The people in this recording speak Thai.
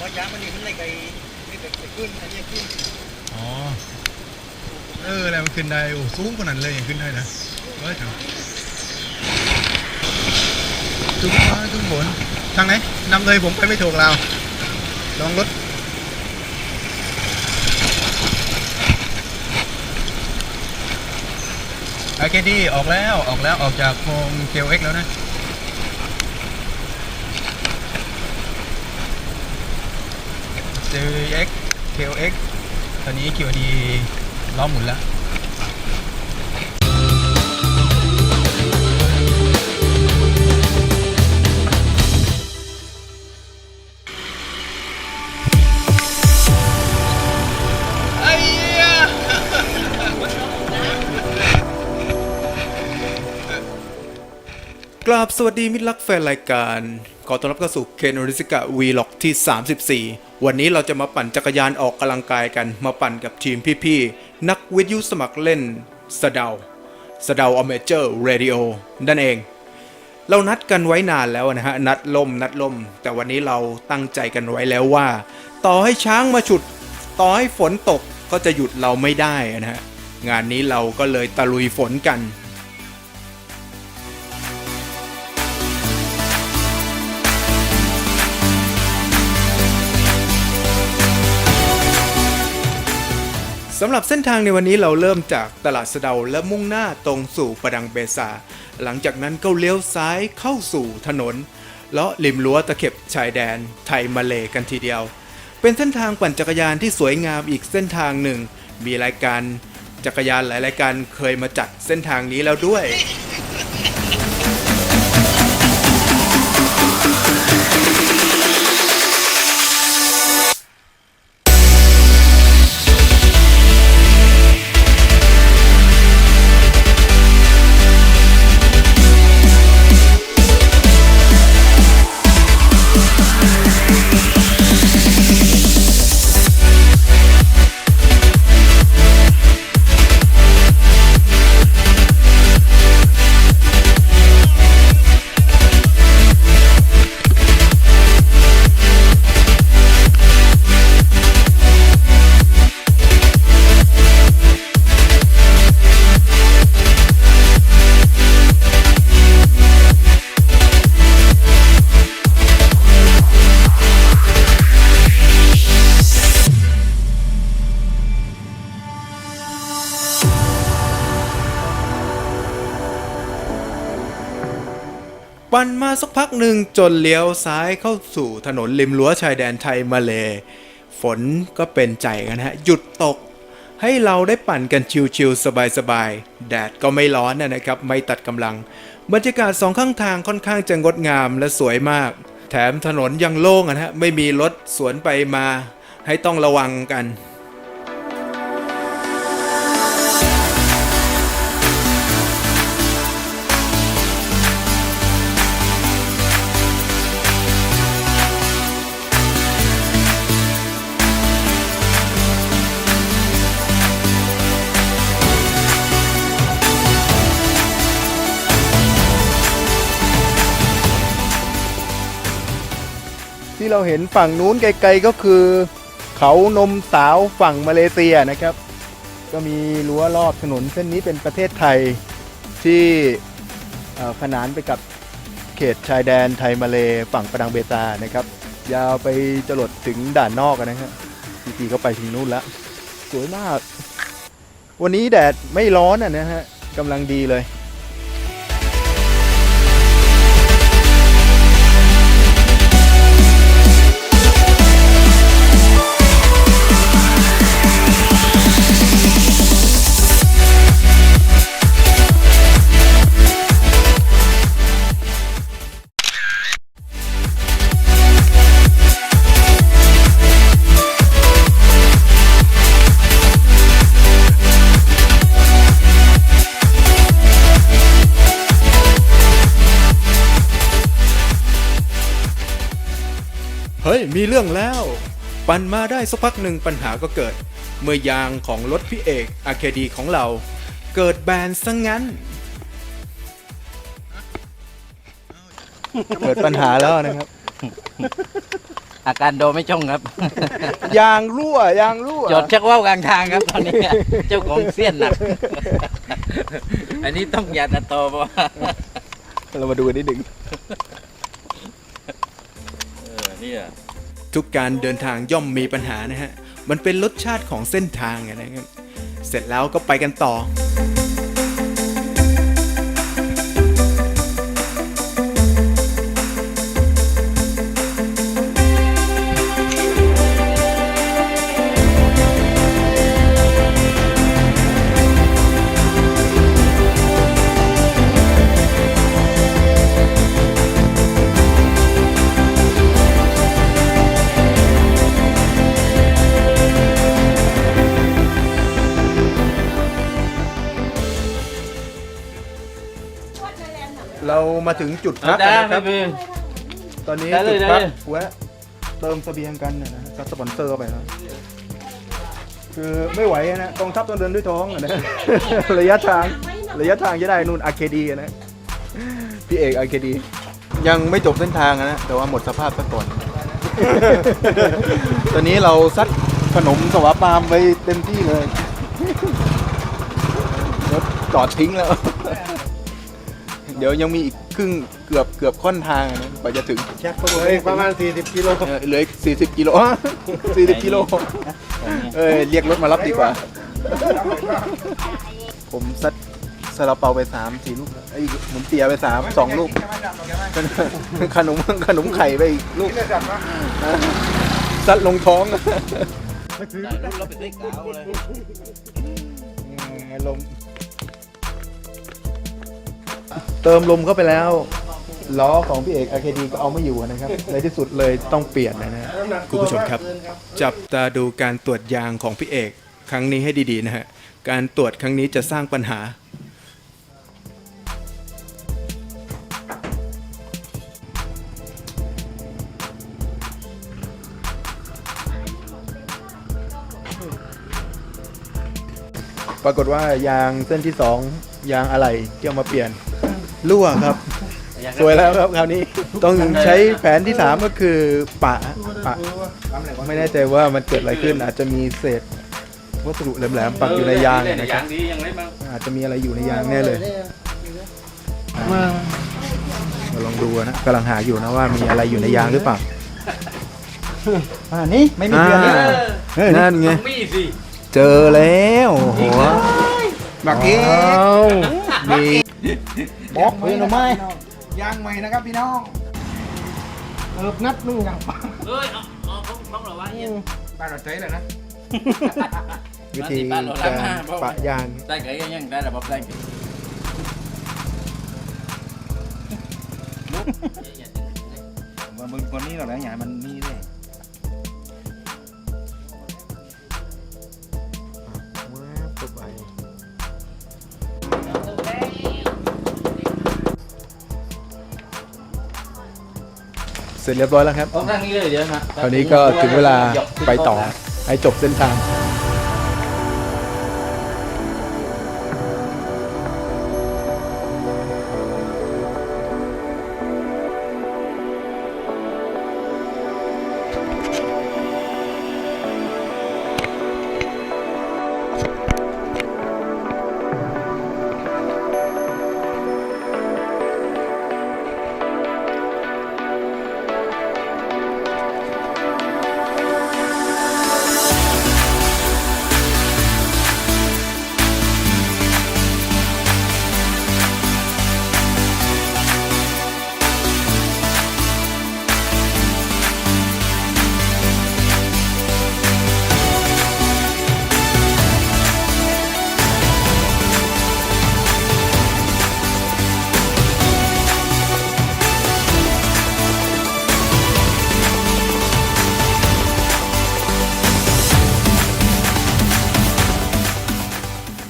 ว่ายางมันนี่มันไม่ไกลไม่ไกลขึ้นอันนี้ขึ้นอ๋อเออแล้วมันขึ้นได้โอ้สูงขนาดเลยยังขึ้นได้นะเฮ้ยจังจุ๊บมาจุ๊บฝนทางไหนนำเลยผมไปไม่ถูกเราลองรถโอเคดีออกแล้วออกแล้วออกจากโครงเ l x แล้วนะ CX KOX ตอนนี้ QD ล้อหมุนแล้วไอ้เหี้ยกราบสวัสดีมิตรรักแฟนรายการ ขอต้อนรับเข้าสู่เคนอริสกะวีล็อกที่ 34 วันนี้เราจะมาปั่นจักรยานออกกำลังกายกัน มาปั่นกับทีมพี่ๆ นักวิทยุสมัครเล่นสเดาสเดาอเมเจอร์เรดิโอนั่นเอง เรานัดกันไว้นานแล้วนะฮะ นัดล่มนัดล่ม แต่วันนี้เราตั้งใจกันไว้แล้วว่า ต่อให้ช้างมาฉุด ต่อให้ฝนตกก็จะหยุดเราไม่ได้นะฮะ งานนี้เราก็เลยตะลุยฝนกัน สำหรับเส้นทางในวันนี้เราเริ่มจากตลาดสะเดาและมุ่งหน้าตรงสู่ประดังเบซา หลังจากนั้นก็เลี้ยวซ้ายเข้าสู่ถนนเลาะริมรั้วตะเข็บชายแดน ไทยมาเลกันทีเดียว เป็นเส้นทางปั่นจักรยานที่สวยงามอีกเส้นทางหนึ่ง มีรายการจักรยานหลายรายการเคยมาจัดเส้นทางนี้แล้วด้วย ปั่นมาสักพักหนึ่งจนเลี้ยวซ้ายเข้าสู่ถนนริมรั้วชายแดนไทยมาเล ฝนก็เป็นใจกันฮะ หยุดตก ให้เราได้ปั่นกันชิวๆสบายๆ แดดก็ไม่ร้อนนะครับ ไม่ตัดกำลัง บรรยากาศสองข้างทางค่อนข้างจะงดงามและสวยมาก แถมถนนยังโล่งนะฮะ ไม่มีรถสวนไปมา ให้ต้องระวังกัน ที่เราเห็นฝั่งนู้นไกลๆก็คือ เขานมสาวฝั่งมาเลเซียนะครับ ก็มีรั้วรอบถนนเส้นนี้เป็นประเทศไทยที่ขนานไปกับเขตชายแดนไทยมาเลฝั่งประดังเบตานะครับ ยาวไปจรดถึงด่านนอกอะนะฮะทีทีก็ไปถึงนู่นแล้วสวยมาก วันนี้แดดไม่ร้อนอะนะฮะกำลังดีเลย มีเรื่องแล้ว ปั่นมาได้สักพักหนึ่งปัญหาก็เกิด เมื่อยางของรถพี่เอกอาเคดีของเรา เกิดแบนซะงงั้น เกิดปัญหาแล้วนะครับ อาการโดไม่ชงครับ ยางรั่วยางรั่ว จอดชักว่าวกลางทางครับตอนนี้ เจ้าของเสี้ยนหนัก อันนี้ต้องยาตะโตเพราะว่าเรามาดูกันนิดหนึ่ง เออเนี่ย ทุกการเดินทางย่อมมีปัญหานะฮะ มันเป็นรสชาติของเส้นทางอะนะครับ เสร็จแล้วก็ไปกันต่อ มาถึงจุดพักได้แล้วนะคไม่รับเป็น ตอนนี้ได้เลยจุดพักได้เลย แวะเติมเสบียงกันนะนะก็สปอนเซอร์ไปนะคือไม่ไหวนะกองทัพต้องเดินด้วยท้องอะนะ ระยะทางระยะทางจะได้นู่นอาเคดีนะพี่เอกอาเคดี ยังไม่จบเส้นทางอะนะ แต่ว่าหมดสภาพซะก่อน ตอนนี้เราซัดขนมสวาปามไปเต็มที่เลยรถจอดทิ้งแล้ว เดี๋ยวยังมีอีกครึ่งเกือบเกือบค่อนทางนะกว่าจะถึงแจ็คประมาณ 40กิโลเออเหลือสี่สิบกิโลสี่สิบกิโลเอ้ยเรียกรถมารับดีกว่า ผมซัดซาลาเปาไปสามสี่ลูกไอ้ขนมเปียะไปสามสองลูก ขนมขนมไข่ไปอีกลูกซัดลงท้องได้รุ่นเราไปได้กาวเลยลม เติมลมเข้าไปแล้วล้อของพี่เอกอาเคดีก็เอาไม่อยู่นะครับ ในที่สุดเลยต้องเปลี่ยนนะฮะคุณผู้ชมครับ จับตาดูการตรวจยางของพี่เอก ครั้งนี้ให้ดีๆนะฮะ การตรวจครั้งนี้จะสร้างปัญหา ปรากฏว่ายางเส้นที่สองยางอะไรที่เอามาเปลี่ยน รั่วครับ สวยแล้วครับคราวนี้ต้องใช้แผนที่สามก็คือปะปะ ไม่แน่ใจว่ามันเกิดอะไรขึ้น อาจจะมีเศษวัสดุแหลมๆปักอยู่ในยางนะคยารับงดียังไงบ้างอาจจะมีอะไรอยู่ในยางแน่เลยมาลองดูนะกำลังหาอยู่นะว่ามีอะไรอยู่ในยางหรือเปล่าอ่านี่ไม่มีเดือนนี้อ่านั่นไงมีสิเจอแล้วโห บักเอว้าวมีบอกเพื่อนหรือไม่ยางใหม่นะครับพี่น้องเอิบนัดนู่นอย่างปังเอ้ยเอาเอาเขาเขาบอกว่าเนี่ยบ้านเราใจเลยนะวิธีการปะยางได้ไก่ยังได้ระบบได้วันมึงวันนี้เราแล้วอย่างมันมี ร็จเรียบร้อยแล้วครับ ออกทางนี้เลยเดี๋ยวนะคราวนี้ก็ถึงเวลาไปต่อให้จบเส้นทางเ